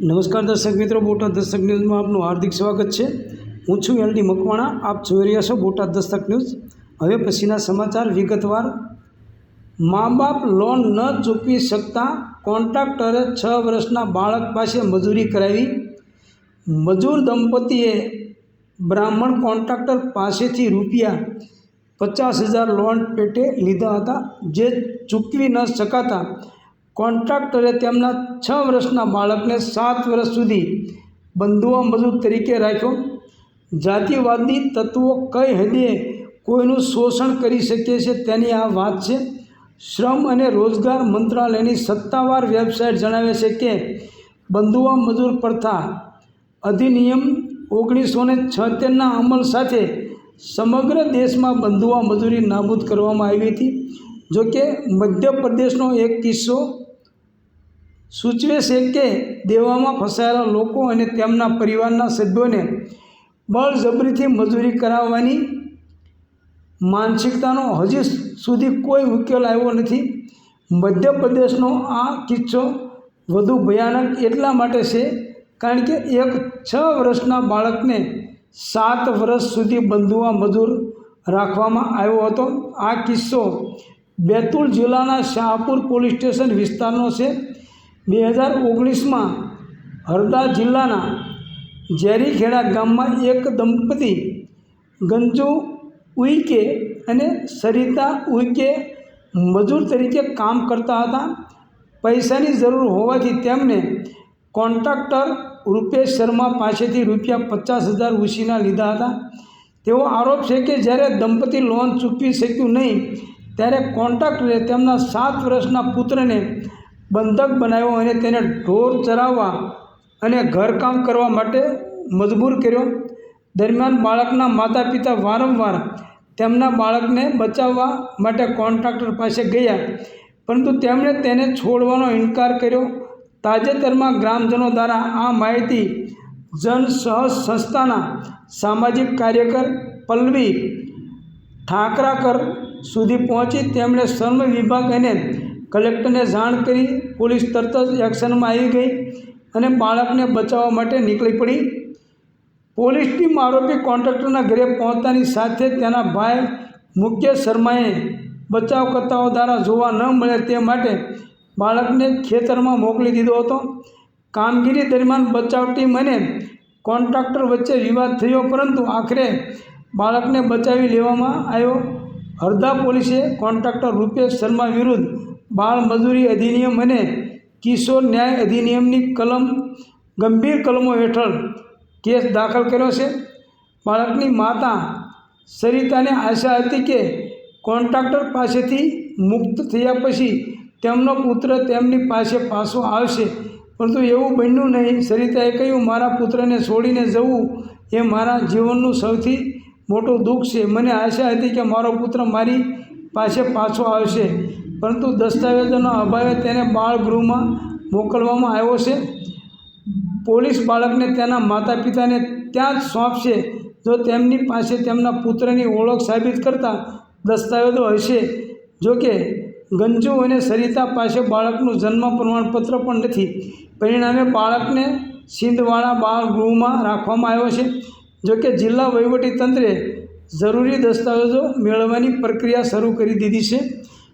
નમસ્કાર દર્શક મિત્રો, બોટાદ દસ્તક ન્યૂઝમાં આપનું હાર્દિક સ્વાગત છે. હું છું એલડી મકવાણા, આપ જોઈ રહ્યા છો બોટાદ દસ્તક ન્યૂઝ. હવે પછીના સમાચાર વિગતવાર. મા બાપ લોન ન ચૂકવી શકતા કોન્ટ્રાક્ટરે છ વર્ષના બાળક પાસે મજૂરી કરાવી. મજૂર દંપતીએ બ્રાહ્મણ કોન્ટ્રાક્ટર પાસેથી રૂપિયા પચાસ હજાર લોન પેટે લીધા હતા, જે ચૂકવી ન શકાતા કોન્ટ્રાક્ટરે તેમના છ વર્ષના બાળકને સાત વર્ષ સુધી બંધુઆ મજૂર તરીકે રાખ્યો. જાતિવાદી તત્વો કઈ હદે કોઈનું શોષણ કરી શકે છે તેની આ વાત છે. શ્રમ અને રોજગાર મંત્રાલયની સત્તાવાર વેબસાઇટ જણાવે છે કે બંધુઆ મજૂર પ્રથા અધિનિયમ ઓગણીસો ને છોતેરના અમલ સાથે સમગ્ર દેશમાં બંધુઆ મજૂરી નાબૂદ કરવામાં આવી હતી. જોકે મધ્યપ્રદેશનો એક કિસ્સો સૂચવે છે કે દેવામાં ફસાયેલા લોકો અને તેમના પરિવારના સભ્યોને બળજબરીથી મજૂરી કરાવવાની માનસિકતાનો હજી સુધી કોઈ ઉકેલ આવ્યો નથી. મધ્યપ્રદેશનો આ કિસ્સો વધુ ભયાનક એટલા માટે છે કારણ કે એક છ વર્ષના બાળકને સાત વર્ષ સુધી બંધુઆ મજૂર રાખવામાં આવ્યો હતો. આ કિસ્સો બેતુલ જિલ્લાના શાહપુર પોલીસ સ્ટેશન વિસ્તારનો છે. બે હજાર ઓગણીસમાં હરદા જિલ્લાના ઝેરીખેડા ગામમાં એક દંપતી, ગંજુ ઉઈકે અને સરિતા ઉઈકે મજૂર તરીકે કામ કરતા હતા. પૈસાની જરૂર હોવાથી તેમને કોન્ટ્રાક્ટર રૂપેશ શર્મા પાસેથી રૂપિયા પચાસ હજાર ઉછીના લીધા હતા. તેવો આરોપ છે કે જ્યારે દંપતી લોન ચૂકવી શક્યું નહીં, ત્યારે કોન્ટ્રાક્ટરે તેમના સાત વર્ષના પુત્રને બંધક બનાવ્યો અને તેને ઢોર ચરાવવા અને ઘરકામ કરવા માટે મજબૂર કર્યો. દરમિયાન બાળકના માતા પિતા વારંવાર તેમના બાળકને બચાવવા માટે કોન્ટ્રાક્ટર પાસે ગયા, પરંતુ તેમણે તેને છોડવાનો ઇનકાર કર્યો. તાજેતરમાં ગ્રામજનો દ્વારા આ માહિતી જન સહ સંસ્થાના સામાજિક કાર્યકર પલ્લવી ઠાકરાકર સુધી પહોંચી તેમણે શ્રમ વિભાગ અને કલેક્ટરને જાણ કરી પોલીસ તરત જ એક્શનમાં આવી ગઈ અને બાળકને બચાવવા માટે નીકળી પડી. પોલીસ ટીમ આરોપી કોન્ટ્રાક્ટરના ઘરે પહોંચતાની સાથે તેના ભાઈ મુકેશ શર્માએ બચાવકર્તાઓ દ્વારા જોવા ન મળે તે માટે બાળકને ખેતરમાં મોકલી દીધો હતો. કામગીરી દરમિયાન બચાવ ટીમ અને કોન્ટ્રાક્ટર વચ્ચે વિવાદ થયો, પરંતુ આખરે બાળકને બચાવી લેવામાં આવ્યો. હરદા પોલીસે કોન્ટ્રાક્ટર રૂપેશ શર્મા વિરુદ્ધ બાળ મજૂરી અધિનિયમ અને કિશોર ન્યાય અધિનિયમની કલમ, ગંભીર કલમો હેઠળ કેસ દાખલ કર્યો છે. બાળકની માતા સરિતાને આશા હતી કે કોન્ટ્રાક્ટર પાસેથી મુક્ત થયા પછી તેમનો પુત્ર તેમની પાસે પાછો આવશે. પરંતુ એવું બન્યું નહીં. સરિતાએ કહ્યું, મારા પુત્રને છોડીને જવું એ મારા જીવનનું સૌથી મોટું દુઃખ છે. મને આશા હતી કે મારો પુત્ર મારી પાસે પાછો આવશે. પરંતુ દસ્તાવેજોના અભાવે તેને બાળગૃહમાં મોકલવામાં આવ્યો છે. પોલીસ બાળકને તેના માતા પિતાને ત્યાં જ સોંપશે. જો તેમની પાસે તેમના પુત્રની ઓળખ સાબિત કરતા દસ્તાવેજો હશે જોકે ગંજુ અને સરિતા પાસે બાળકનું જન્મ પ્રમાણપત્ર પણ નથી. પરિણામે બાળકને સિંધવાળા બાળગૃહમાં રાખવામાં આવ્યો છે. જોકે જિલ્લા વહીવટીતંત્રે જરૂરી દસ્તાવેજો મેળવવાની પ્રક્રિયા શરૂ કરી દીધી છે.